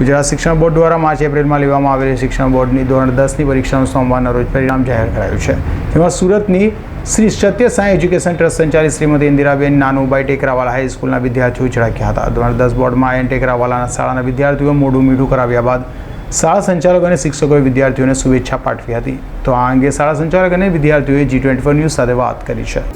ગુજરાત શિક્ષણ બોર્ડ દ્વારા માર્ચ, એપ્રિલમાં લેવામાં આવેલી શિક્ષણ બોર્ડની ધોરણ દસની પરીક્ષાનું સોમવારના રોજ પરિણામ જાહેર કરાયું છે. તેમાં સુરતની શ્રી સત્ય સાંઈ એજ્યુકેશન ટ્રસ્ટ સંચાલિત શ્રીમતી ઇન્દિરાબેન નાનુભાઈ ટેકરાવાલા હાઈસ્કૂલના વિદ્યાર્થીઓ ઝળક્યા હતા. ધોરણ દસ બોર્ડમાં આયન ટેકરાવાલાના શાળાના વિદ્યાર્થીઓ મોઢું મીઠું કરાવ્યા બાદ શાળા સંચાલક અને શિક્ષકોએ વિદ્યાર્થીઓને શુભેચ્છા પાઠવી હતી. તો આ અંગે શાળા સંચાલક અને વિદ્યાર્થીઓએ જી ટ્વેન્ટી ન્યૂઝ સાથે વાત કરી છે.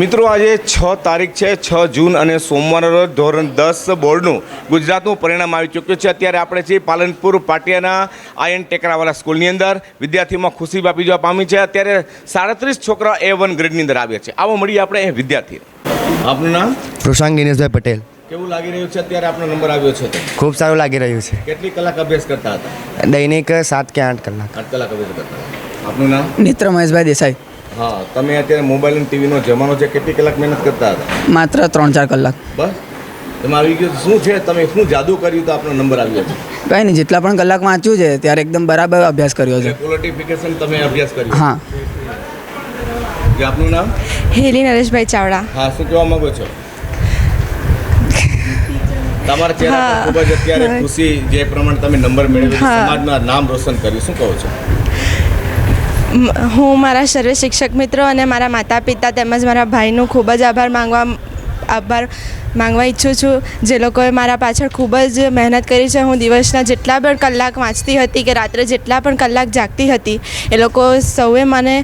મિત્રો આજે છ તારીખ છે છ જૂન અને સોમવારના રોજ ધોરણ દસ બોર્ડનું ગુજરાતનું પરિણામ આવી ચૂક્યું છે. અત્યારે આપણે છીએ પાલનપુર પાટિયાના આયન ટેકરાવાલા સ્કૂલની અંદર. વિદ્યાર્થીઓમાં ખુશી આપી જવા પામી છે. અત્યારે સાડત્રીસ છોકરા એ વન ગ્રેડની અંદર આવ્યા છે. આવો મળીએ આપણે એ વિદ્યાર્થી આપનું નામ? કૃષાંક દિનેશભાઈ પટેલ. કેવું લાગી રહ્યું છે? અત્યારે આપણો નંબર આવ્યો છે. ખૂબ સારું લાગી રહ્યું છે. કેટલી કલાક અભ્યાસ કરતા હતા? દૈનિક સાત કે આઠ કલાક. આઠ કલાક અભ્યાસ કરતા આપનું નામ? મિત્ર મહેશભાઈ દેસાઈ. હા તમે અત્યારે મોબાઈલ અને ટીવીનો જમાનો છે કેટલી કલાક મહેનત કરતા હતા? માત્ર ત્રણ ચાર કલાક. બસ? તમે આવી ગયું શું છે? તમે શું જાદુ કર્યું તો આપણો નંબર આવ્યો છે? કંઈ નહીં જેટલા પણ કલાક વાંચ્યું છે ત્યારે એકદમ બરાબર અભ્યાસ કર્યો છે. ક્વોલિફિકેશન તમે અભ્યાસ કર્યો? હા. જે આપનું નામ? હેલી નરેશભાઈ ચાવડા. હા શું કહેવા માંગો છો? તમારા ચહેરા પર ખૂબ જ અત્યારે ખુશી જે પ્રમાણે તમે નંબર મેળવ્યો. સમાજમાં નામ રોશન કર્યું. શું કહો છો? હું મારા સર્વે શિક્ષક મિત્રો અને મારા માતા પિતા તેમજ મારા ભાઈનું ખૂબ જ આભાર માંગવા આભાર માંગવા ઈચ્છું છું. જે લોકોએ મારા પાછળ ખૂબ જ મહેનત કરી છે. હું દિવસના જેટલા પણ કલાક વાંચતી હતી કે રાત્રે જેટલા પણ કલાક જાગતી હતી, એ લોકો સૌએ મને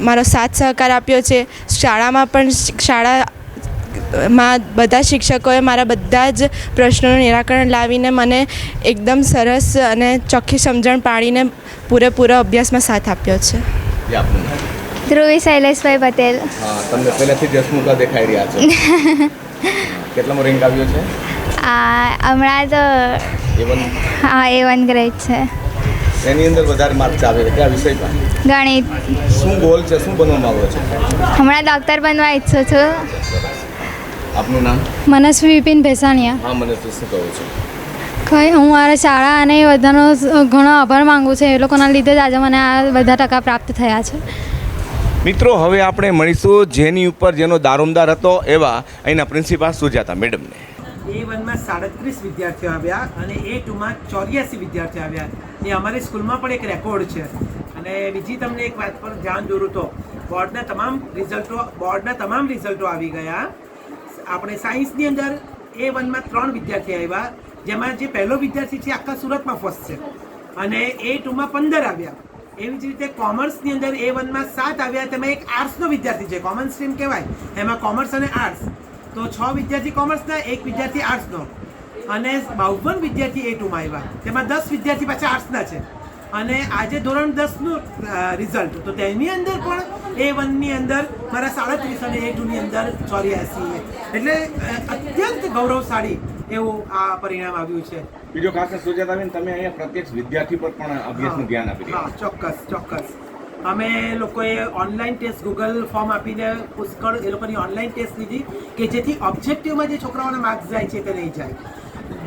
મારો સાથ સહકાર આપ્યો છે. શાળામાં પણ શાળા માં બધા શિક્ષકોએ મારા બધા જ પ્રશ્નોનું નિરાકરણ લાવીને મને એકદમ સરસ અને ચોખ્ખી સમજણ પાડીને પૂરેપૂરો અભ્યાસમાં સાથ આપ્યો છે. આપનું ધ્રુવી શૈલેષભાઈ પટેલ. હા તમને પહેલાથી જ હસમુખા દેખાઈ રહ્યા છે. કેટલામો રેન્ક આવ્યો છે? આ હમણાં તો એવન હા એ વન ગ્રેડ છે. એની અંદર વધારે માર્ક્સ આવે છે. કયા વિષયમાં ગણિત. શું ગોલ છે? શું બનવા માંગો છો? હમણાં ડોક્ટર બનવા ઈચ્છું છું. આપનું નામ? મનસ્વી વિપિન ભેસાણિયા. હા મનસ્વી શું કહો છો? કઈ હું મારા શાળા અને એ બધાનો ઘણો આભાર માંગુ છું. એ લોકોના લીધે જ આજે મને આ બધા ટકા પ્રાપ્ત થયા છે. મિત્રો હવે આપણે મળીશું જેની ઉપર જેનો દારોમદાર હતો એવા અહીંના પ્રિન્સિપાલ સુજાતા મેડમને. એ વનમાં સાડત્રીસ વિદ્યાર્થીઓ આવ્યા અને એ ટુમાં ચોર્યાસી વિદ્યાર્થીઓ આવ્યા. એ અમારી સ્કૂલમાં પણ એક રેકોર્ડ છે. અને બીજી તમને એક વાત પર ધ્યાન દોરું તો બોર્ડના તમામ રિઝલ્ટો બોર્ડના તમામ રિઝલ્ટો આવી ગયા. આપણે સાયન્સની અંદર એ વનમાં ત્રણ વિદ્યાર્થી આવ્યા. જેમાં જે પહેલો વિદ્યાર્થી છે, આખા સુરતમાં ફર્સ્ટ છે. અને એ ટુમાં પંદર આવ્યા. એવી જ રીતે કોમર્સની અંદર એ વનમાં સાત આવ્યા, તેમાં એક આર્ટ્સનો વિદ્યાર્થી છે. કોમન સ્ટ્રીમ કહેવાય. એમાં કોમર્સ અને આર્ટ્સ તો છ વિદ્યાર્થી કોમર્સના એક વિદ્યાર્થી આર્ટ્સનો અને બાવન વિદ્યાર્થી એ ટુમાં આવ્યા. તેમાં દસ વિદ્યાર્થી પાછા આર્ટ્સના છે. અને આજે ધોરણ દસનું રિઝલ્ટ તો તેની અંદર પણ એ વનની અંદર મારા સાડત્રીસ અને એ ટુની અંદર ચોર્યાસી. એટલે અત્યંત ગૌરવશાળી એવું આ પરિણામ આવ્યું છે. બીજો ખાસ સુજાતાબેન તમે અહીંયા પ્રત્યક્ષ વિદ્યાર્થી પર પણ અભ્યાસનું ધ્યાન આપી હા ચોક્કસ ચોક્કસ. અમે લોકોએ ઓનલાઈન ટેસ્ટ ગૂગલ ફોર્મ આપીને પુષ્કળ એ લોકોની ઓનલાઈન ટેસ્ટ લીધી કે જેથી ઓબ્જેક્ટિવમાં જે છોકરાઓના માર્ક્સ જાય છે તે નહીં જાય.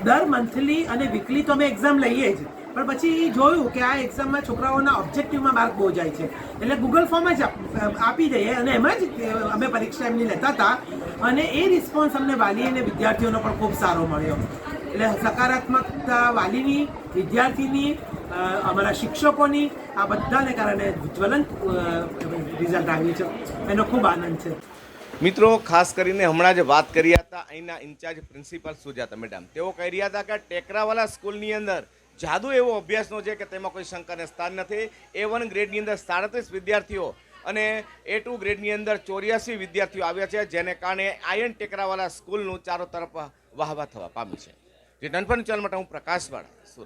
દર મંથલી અને વીકલી તો અમે એક્ઝામ લઈએ જ પણ પછી જોયું કે આ એક્ઝામમાં છોકરાઓના ઓબ્જેક્ટિવમાં માર્ક બહુ જાય છે. એટલે ગૂગલ ફોર્મ જ આપ- આપી દઈએ અને એમાં જ અમે પરીક્ષા એમની લેતા હતા અને એ રિસ્પોન્સ અમને વાલી અને વિદ્યાર્થીઓનો પણ ખૂબ સારો મળ્યો. એટલે સકારાત્મકતા વાલીની, વિદ્યાર્થીની અમારા શિક્ષકોની, આ બધાને કારણે જ્વલંત રિઝલ્ટ આવ્યું છે. એનો ખૂબ આનંદ છે. મિત્રો, ખાસ કરીને હમણાં જ વાત કરી હતા અહીંના ઇન્ચાર્જ પ્રિન્સિપાલ સુજાતા મેડમ. તેઓ કહી રહ્યા હતા કે ટેકરાવાલા સ્કૂલની અંદર જાદુ એવો અભ્યાસનો છે કે તેમાં કોઈ શંકાને સ્થાન નથી. એ વન ગ્રેડની અંદર સાડત્રીસ વિદ્યાર્થીઓ અને એ ટુ ગ્રેડની અંદર ચોર્યાસી વિદ્યાર્થીઓ આવ્યા છે, જેને કારણે આયન ટેકરાવાળા સ્કૂલનું ચારો તરફ વાહવા થવા પામ્યું છે. જે નાનપણ ચાલ માટે હું પ્રકાશવાળા સુરત